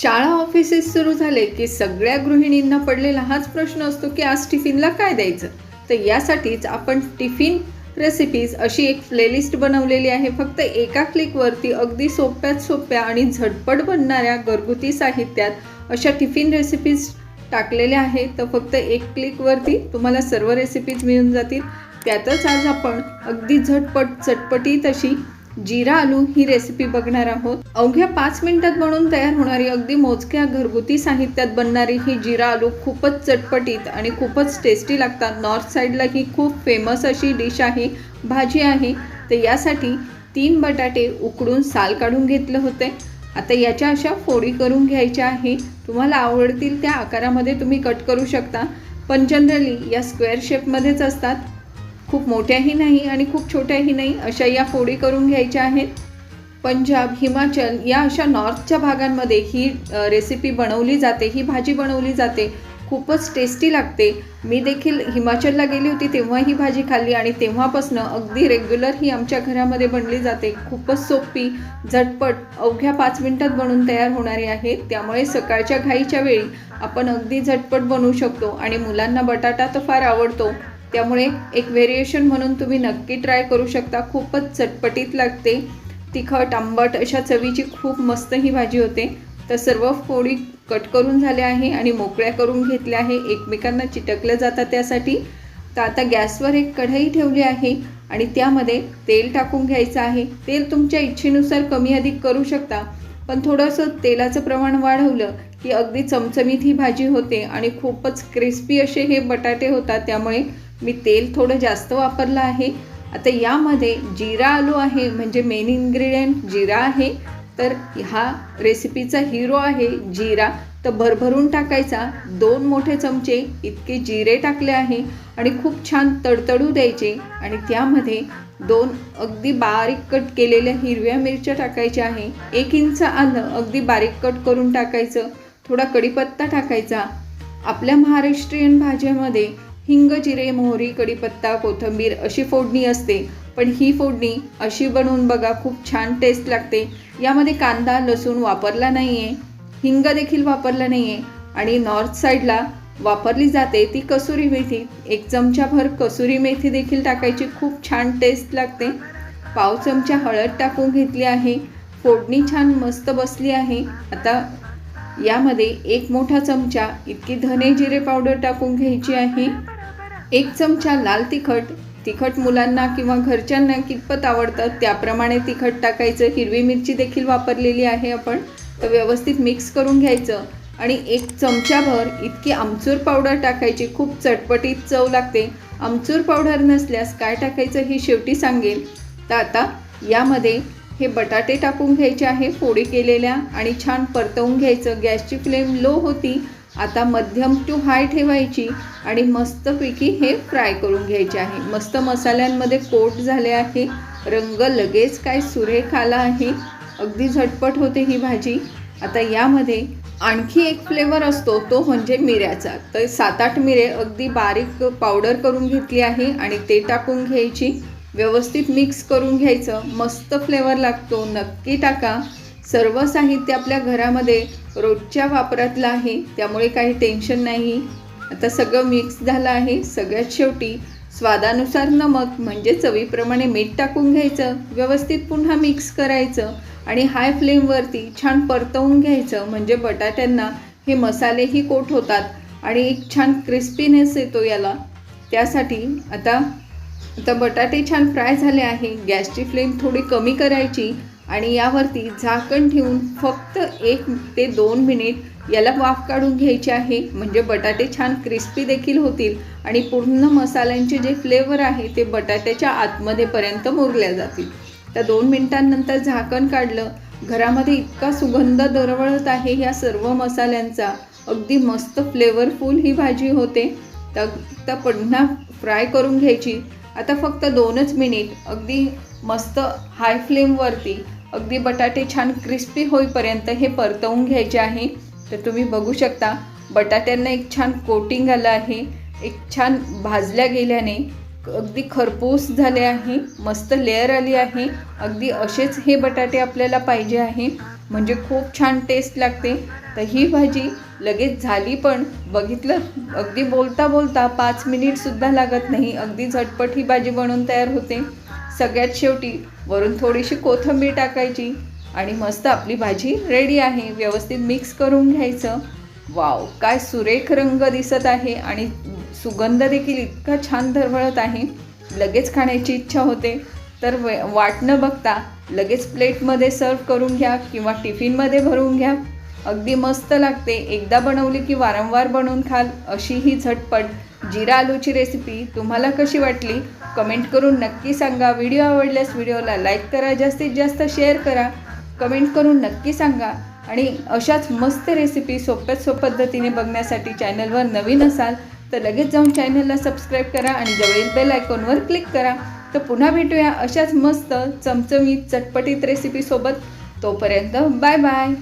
शाळा ऑफिसेस सुरू झाले की सगळ्या गृहिणींना पडलेला हाच प्रश्न असतो की आज टिफिनला काय द्यायचं? तर यासाठीच आपण टिफिन रेसिपीज अशी एक प्लेलिस्ट बनवलेली आहे. फक्त एका क्लिकवरती अगदी सोप्यात सोप्या आणि झटपट बनणाऱ्या घरगुती साहित्यात अशा टिफिन रेसिपीज टाकलेल्या आहेत. तर फक्त एक क्लिकवरती तुम्हाला सर्व रेसिपीज मिळून जातील. त्यातच आज आपण अगदी झटपट चटपटीत अशी जिरा आलू ही रेसिपी बघणार आहोत. अवघ्या पाच मिनिटात बनवून तयार होणारी अगदी मोजक्या घरगुती साहित्यात बनणारी ही जिरा आलू खूपच चटपटीत आणि खूपच टेस्टी लागतात. नॉर्थ साईडला ही खूप फेमस अशी डिश आहे भाजी आहे. तर यासाठी तीन बटाटे उकडून साल काढून घेतलं होते. आता याच्या अशा फोडी करून घ्यायच्या आहे. तुम्हाला आवडतील त्या आकारामध्ये तुम्ही कट करू शकता. पण जनरली या स्क्वेअर शेपमध्येच असतात. खूप मोठ्याही नाही आणि खूप छोट्याही नाही अशा या फोडी करून घ्यायच्या आहेत. पंजाब हिमाचल या अशा नॉर्थच्या भागांमध्ये ही रेसिपी बनवली जाते ही भाजी बनवली जाते. खूपच टेस्टी लागते. मी देखील हिमाचलला गेली होती तेव्हा ही भाजी खाल्ली आणि तेव्हापासनं अगदी रेग्युलर ही आमच्या घरामध्ये बनली जाते. खूपच सोपी झटपट अवघ्या पाच मिनटात बनून तयार होणारी आहे. त्यामुळे सकाळच्या घाईच्या वेळी आपण अगदी झटपट बनवू शकतो आणि मुलांना बटाटा तर फार आवडतो. त्यामुळे एक व्हेरिएशन म्हणून तुम्ही नक्की ट्राय करू शकता. खूपच चटपटीत लागते. तिखट आंबट अशा चवीची खूप मस्त ही भाजी होते. तर सर्व फोडी कट करून झाल्या आहे आणि मोकळ्या करून घेतल्या आहे. एकमेकांना चिटकल्या जातात त्यासाठी. तर आता गॅसवर एक कढई ठेवली आहे आणि त्यामध्ये तेल टाकून घ्यायचं आहे. तेल तुमच्या इच्छेनुसार कमी अधिक करू शकता. पण थोडंसं तेलाचं प्रमाण वाढवलं की अगदी चमचमीत ही भाजी होते आणि खूपच क्रिस्पी असे हे बटाटे होतात. त्यामुळे मी तेल थोडं जास्त वापरलं आहे. आता यामध्ये जिरा आलू आहे म्हणजे मेन इन्ग्रेडियंट जिरा आहे. तर हा रेसिपीचा हिरो आहे जिरा. तर भरभरून टाकायचा. दोन मोठे चमचे इतके जिरे टाकले आहे आणि खूप छान तडतडू द्यायचे. आणि त्यामध्ये दोन अगदी बारीक कट केलेल्या हिरव्या मिरच्या टाकायच्या आहे. एक इंच आलं अगदी बारीक कट करून टाकायचं. थोडा कढीपत्ता टाकायचा. आपल्या महाराष्ट्रीयन भाज्यामध्ये हिंग जिरे मोहरी कढीपत्ता कोथिंबीर अशी फोडणी असते. पण ही फोडणी अशी बनवून बघा खूप छान टेस्ट लागते. यामध्ये कांदा लसूण वापरला नाही आहे हिंग देखील वापरला नाही आहे आणि नॉर्थ साईडला वापरली जाते ती कसुरी मेथी. एक चमचाभर कसुरी मेथी देखील टाकायची खूप छान टेस्ट लागते. पाव चमचा हळद टाकून घेतली आहे. फोडणी छान मस्त बसली आहे. आता यामध्ये एक मोठा चमचा इतकी धने जिरे पावडर टाकून घ्यायची आहे. एक चमचा लाल तिखट तिखट मुलांना किंवा घरच्यांना कितपत आवडतं त्याप्रमाणे तिखट टाकायचं. हिरवी मिरची देखील वापरलेली आहे आपण. तर व्यवस्थित मिक्स करून घ्यायचं. आणि एक चमचाभर इतकी आमचूर पावडर टाकायची. खूप चटपटीत चव लागते. आमचूर पावडर नसल्यास काय टाकायचं हे शेवटी सांगेल तर आता यामध्ये हे बटाटे टाकून घ्यायचे आहे. फोडी केलेल्या आणि छान परतवून घ्यायचं. गॅसची फ्लेम लो होती. आता मध्यम टू हाय ठेवायची आणि मस्तपैकी हे फ्राय करून घ्यायचे आहे. मस्त मसाल्यांमध्ये कोट झाले आहे. रंग लगेच काय सुरेख आला आहे. अगदी झटपट होते ही भाजी. आता यामध्ये आणखी एक फ्लेवर असतो तो म्हणजे मिऱ्याचा. तर सात आठ मिरे अगदी बारीक पावडर करून घेतली आहे आणि ते टाकून घ्यायची. व्यवस्थित मिक्स करून घ्यायचं. मस्त फ्लेवर लागतो. नक्की टाका. सर्व साहित्य आपल्या घरामध्ये रोजच्या वापरातलं आहे त्यामुळे काही टेन्शन नाही. आता सगळं मिक्स झालं आहे सगळ्यात शेवटी स्वादानुसार नमक म्हणजे चवीप्रमाणे मीठ टाकून घ्यायचं व्यवस्थित पुन्हा मिक्स करायचं आणि हाय फ्लेमवरती छान परतवून घ्यायचं म्हणजे बटाट्यांना हे मसालेही कोट होतात आणि एक छान क्रिस्पीनेस येतो याला. त्यासाठी आता आता बटाटे छान फ्राय झाले आहे गॅसची फ्लेम थोडी कमी करायची आणि यावरती झाकण ठेवून फक्त एक ते दोन मिनिट याला वाफ काढून घ्यायची आहे. म्हणजे बटाटे छान क्रिस्पी देखील होतील आणि पूर्ण मसाल्यांचे जे फ्लेवर आहे ते बटाट्याच्या आतमध्येपर्यंत मुरल्या जातील. त्या दोन मिनिटांनंतर झाकण काढलं. घरामध्ये इतका सुगंध दरवळत आहे ह्या सर्व मसाल्यांचा. अगदी मस्त फ्लेवरफुल ही भाजी होते. तर तर पुन्हा फ्राय करून घ्यायची. आता फक्त दोनच मिनिट. अगदी मस्त हाय फ्लेमवरती अगदी बटाटे छान क्रिस्पी होईपर्यंत हे परतवून घ्यायचे आहे. तर तुम्ही बघू शकता बटाट्यांना एक छान कोटिंग आलं आहे. एक छान भाजल्या गेल्याने अगदी खरपूस झाले आहे. मस्त लेअर आली आहे. अगदी असेच हे बटाटे आपल्याला पाहिजे आहे. म्हणजे खूप छान टेस्ट लागते. तर ही भाजी लगेच झाली पण बघितलं अगदी बोलता बोलता पाच मिनिटसुद्धा लागत नाही. अगदी झटपट ही भाजी बनवून तयार होते. सगळ्यात शेवटी वरून थोडीशी कोथिंबीर टाकायची आणि मस्त आपली भाजी रेडी आहे. व्यवस्थित मिक्स करून घ्यायचं. वाव काय सुरेख रंग दिसत आहे आणि सुगंध देखील इतका छान धरवळत आहे. लगेच खाण्याची इच्छा होते. तर वे वाट न बघता लगेच प्लेटमध्ये सर्व करून घ्या किंवा टिफिनमध्ये भरून घ्या. अगदी मस्त लागते. एकदा बनवली की वारंवार बनवून खाल अशी ही झटपट. जिरा आलूची रेसिपी तुम्हाला कशी वाटली? कमेंट करून नक्की सांगा. व्हिडिओ आवडल्यास व्हिडिओला लाईक करा. जास्तीत जास्त शेअर करा. कमेंट करून नक्की सांगा. आणि अशाच मस्त रेसिपी सोप्यात सोप्या पद्धतीने बघण्यासाठी चॅनलवर नवीन असाल तर लगेच जाऊन चॅनलला सबस्क्राईब करा आणि जवळील बेल आयकॉनवर क्लिक करा. तर पुन्हा भेटूया अशाच मस्त चमचमीत चटपटीत रेसिपीसोबत तोपर्यंत बाय बाय